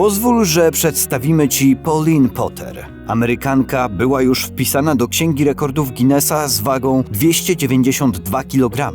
Pozwól, że przedstawimy Ci Pauline Potter. Amerykanka była już wpisana do Księgi Rekordów Guinnessa z wagą 292 kg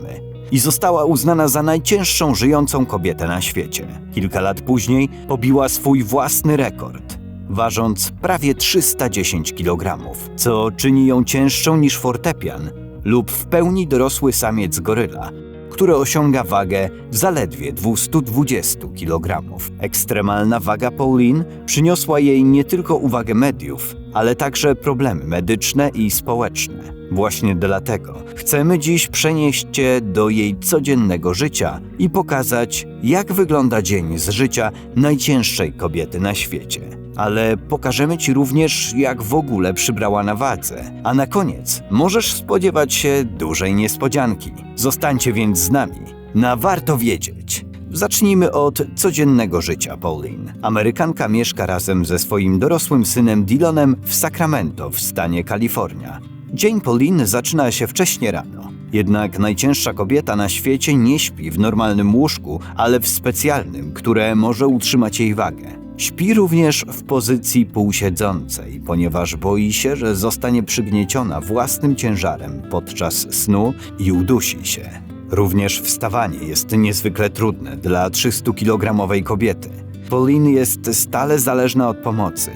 i została uznana za najcięższą żyjącą kobietę na świecie. Kilka lat później pobiła swój własny rekord, ważąc prawie 310 kg, co czyni ją cięższą niż fortepian lub w pełni dorosły samiec goryla, który osiąga wagę zaledwie 220 kg. Ekstremalna waga Pauline przyniosła jej nie tylko uwagę mediów, ale także problemy medyczne i społeczne. Właśnie dlatego chcemy dziś przenieść Cię do jej codziennego życia i pokazać, jak wygląda dzień z życia najcięższej kobiety na świecie. Ale pokażemy Ci również, jak w ogóle przybrała na wadze. A na koniec możesz spodziewać się dużej niespodzianki. Zostańcie więc z nami. Na warto wiedzieć. Zacznijmy od codziennego życia Pauline. Amerykanka mieszka razem ze swoim dorosłym synem Dylanem w Sacramento w stanie Kalifornia. Dzień Pauline zaczyna się wcześnie rano. Jednak najcięższa kobieta na świecie nie śpi w normalnym łóżku, ale w specjalnym, które może utrzymać jej wagę. Śpi również w pozycji półsiedzącej, ponieważ boi się, że zostanie przygnieciona własnym ciężarem podczas snu i udusi się. Również wstawanie jest niezwykle trudne dla 300-kilogramowej kobiety. Pauline jest stale zależna od pomocy.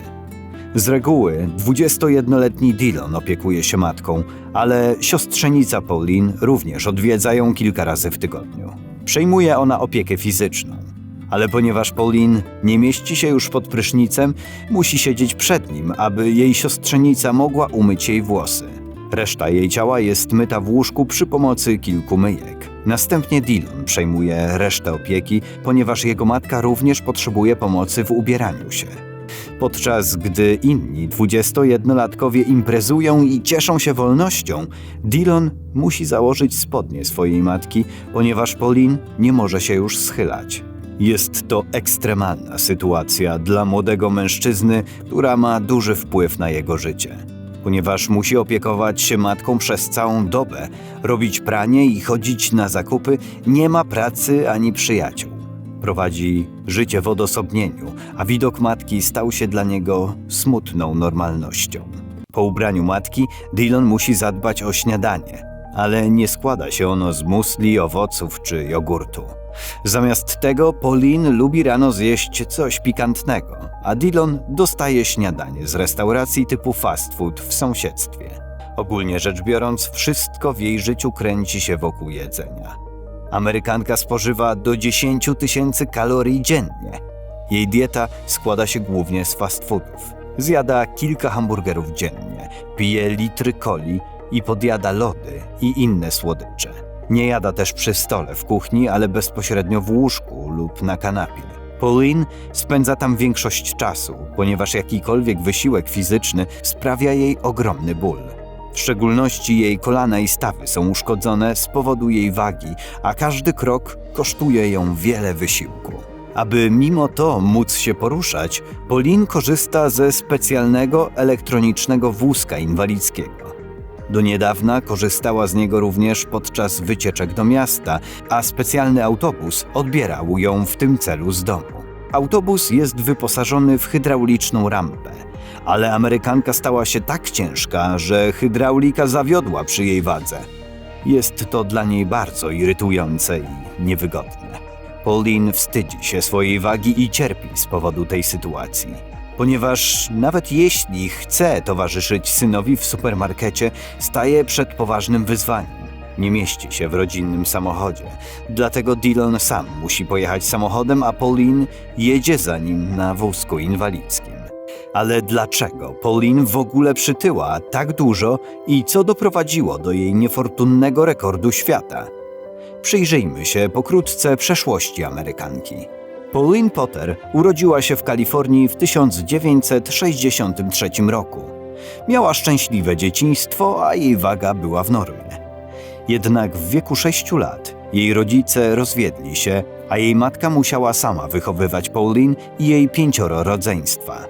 Z reguły 21-letni Dillon opiekuje się matką, ale siostrzenica Pauline również odwiedza ją kilka razy w tygodniu. Przejmuje ona opiekę fizyczną. Ale ponieważ Pauline nie mieści się już pod prysznicem, musi siedzieć przed nim, aby jej siostrzenica mogła umyć jej włosy. Reszta jej ciała jest myta w łóżku przy pomocy kilku myjek. Następnie Dillon przejmuje resztę opieki, ponieważ jego matka również potrzebuje pomocy w ubieraniu się. Podczas gdy inni 21-latkowie imprezują i cieszą się wolnością, Dillon musi założyć spodnie swojej matki, ponieważ Pauline nie może się już schylać. Jest to ekstremalna sytuacja dla młodego mężczyzny, która ma duży wpływ na jego życie. Ponieważ musi opiekować się matką przez całą dobę, robić pranie i chodzić na zakupy, nie ma pracy ani przyjaciół. Prowadzi życie w odosobnieniu, a widok matki stał się dla niego smutną normalnością. Po ubraniu matki Dylan musi zadbać o śniadanie, ale nie składa się ono z musli, owoców czy jogurtu. Zamiast tego Pauline lubi rano zjeść coś pikantnego, a Dillon dostaje śniadanie z restauracji typu fast food w sąsiedztwie. Ogólnie rzecz biorąc, wszystko w jej życiu kręci się wokół jedzenia. Amerykanka spożywa do 10 tysięcy kalorii dziennie. Jej dieta składa się głównie z fast foodów. Zjada kilka hamburgerów dziennie, pije litry coli i podjada lody i inne słodycze. Nie jada też przy stole w kuchni, ale bezpośrednio w łóżku lub na kanapie. Pauline spędza tam większość czasu, ponieważ jakikolwiek wysiłek fizyczny sprawia jej ogromny ból. W szczególności jej kolana i stawy są uszkodzone z powodu jej wagi, a każdy krok kosztuje ją wiele wysiłku. Aby mimo to móc się poruszać, Pauline korzysta ze specjalnego elektronicznego wózka inwalidzkiego. Do niedawna korzystała z niego również podczas wycieczek do miasta, a specjalny autobus odbierał ją w tym celu z domu. Autobus jest wyposażony w hydrauliczną rampę, ale Amerykanka stała się tak ciężka, że hydraulika zawiodła przy jej wadze. Jest to dla niej bardzo irytujące i niewygodne. Pauline wstydzi się swojej wagi i cierpi z powodu tej sytuacji. Ponieważ nawet jeśli chce towarzyszyć synowi w supermarkecie, staje przed poważnym wyzwaniem. Nie mieści się w rodzinnym samochodzie, dlatego Dillon sam musi pojechać samochodem, a Pauline jedzie za nim na wózku inwalidzkim. Ale dlaczego Pauline w ogóle przytyła tak dużo i co doprowadziło do jej niefortunnego rekordu świata? Przyjrzyjmy się pokrótce przeszłości Amerykanki. Pauline Potter urodziła się w Kalifornii w 1963 roku. Miała szczęśliwe dzieciństwo, a jej waga była w normie. Jednak w wieku 6 lat jej rodzice rozwiedli się, a jej matka musiała sama wychowywać Pauline i jej pięcioro rodzeństwa.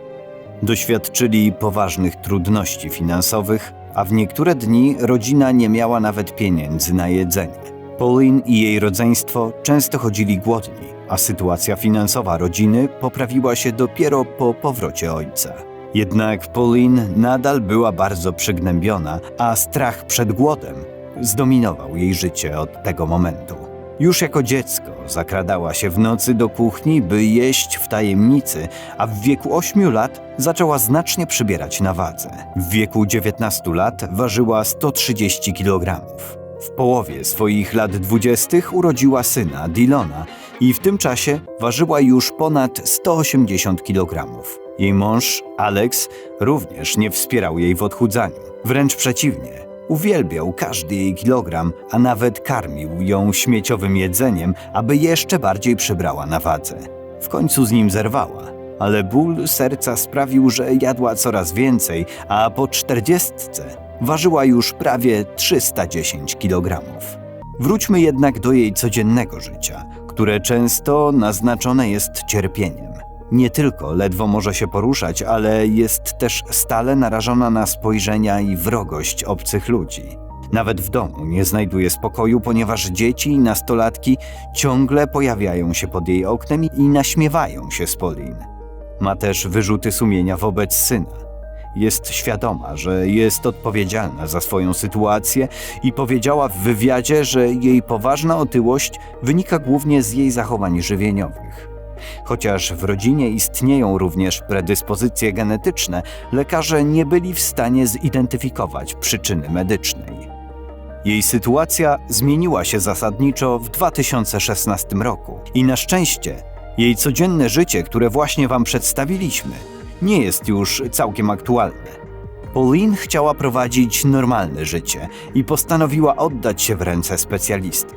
Doświadczyli poważnych trudności finansowych, a w niektóre dni rodzina nie miała nawet pieniędzy na jedzenie. Pauline i jej rodzeństwo często chodzili głodni, a sytuacja finansowa rodziny poprawiła się dopiero po powrocie ojca. Jednak Pauline nadal była bardzo przygnębiona, a strach przed głodem zdominował jej życie od tego momentu. Już jako dziecko zakradała się w nocy do kuchni, by jeść w tajemnicy, a w wieku 8 lat zaczęła znacznie przybierać na wadze. W wieku 19 lat ważyła 130 kg. W połowie swoich lat 20 urodziła syna, Dylona, i w tym czasie ważyła już ponad 180 kg. Jej mąż, Alex, również nie wspierał jej w odchudzaniu. Wręcz przeciwnie. Uwielbiał każdy jej kilogram, a nawet karmił ją śmieciowym jedzeniem, aby jeszcze bardziej przybrała na wadze. W końcu z nim zerwała, ale ból serca sprawił, że jadła coraz więcej, a po czterdziestce ważyła już prawie 310 kg. Wróćmy jednak do jej codziennego życia, które często naznaczone jest cierpieniem. Nie tylko ledwo może się poruszać, ale jest też stale narażona na spojrzenia i wrogość obcych ludzi. Nawet w domu nie znajduje spokoju, ponieważ dzieci i nastolatki ciągle pojawiają się pod jej oknem i naśmiewają się z Polin. Ma też wyrzuty sumienia wobec syna. Jest świadoma, że jest odpowiedzialna za swoją sytuację i powiedziała w wywiadzie, że jej poważna otyłość wynika głównie z jej zachowań żywieniowych. Chociaż w rodzinie istnieją również predyspozycje genetyczne, lekarze nie byli w stanie zidentyfikować przyczyny medycznej. Jej sytuacja zmieniła się zasadniczo w 2016 roku i na szczęście jej codzienne życie, które właśnie Wam przedstawiliśmy, nie jest już całkiem aktualne. Pauline chciała prowadzić normalne życie i postanowiła oddać się w ręce specjalisty.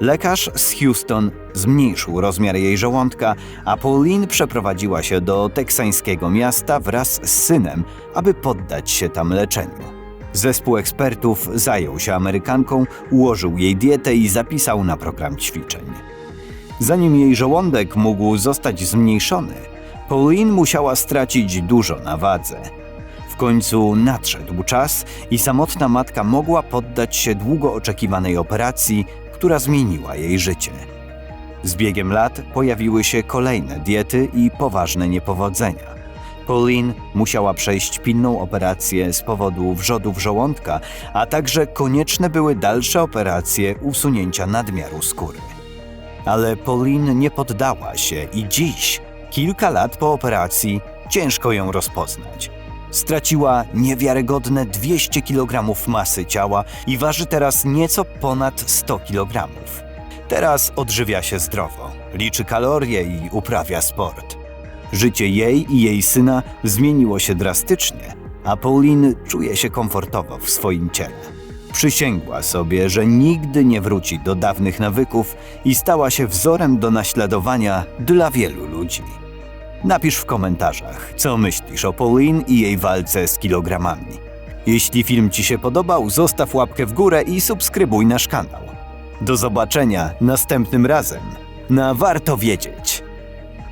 Lekarz z Houston zmniejszył rozmiar jej żołądka, a Pauline przeprowadziła się do teksańskiego miasta wraz z synem, aby poddać się tam leczeniu. Zespół ekspertów zajął się Amerykanką, ułożył jej dietę i zapisał na program ćwiczeń. Zanim jej żołądek mógł zostać zmniejszony, Pauline musiała stracić dużo na wadze. W końcu nadszedł czas i samotna matka mogła poddać się długo oczekiwanej operacji, która zmieniła jej życie. Z biegiem lat pojawiły się kolejne diety i poważne niepowodzenia. Pauline musiała przejść pilną operację z powodu wrzodów żołądka, a także konieczne były dalsze operacje usunięcia nadmiaru skóry. Ale Pauline nie poddała się i dziś, kilka lat po operacji, ciężko ją rozpoznać. Straciła niewiarygodne 200 kg masy ciała i waży teraz nieco ponad 100 kg. Teraz odżywia się zdrowo, liczy kalorie i uprawia sport. Życie jej i jej syna zmieniło się drastycznie, a Pauline czuje się komfortowo w swoim ciele. Przysięgła sobie, że nigdy nie wróci do dawnych nawyków i stała się wzorem do naśladowania dla wielu ludzi. Napisz w komentarzach, co myślisz o Pauline i jej walce z kilogramami. Jeśli film Ci się podobał, zostaw łapkę w górę i subskrybuj nasz kanał. Do zobaczenia następnym razem na Warto Wiedzieć.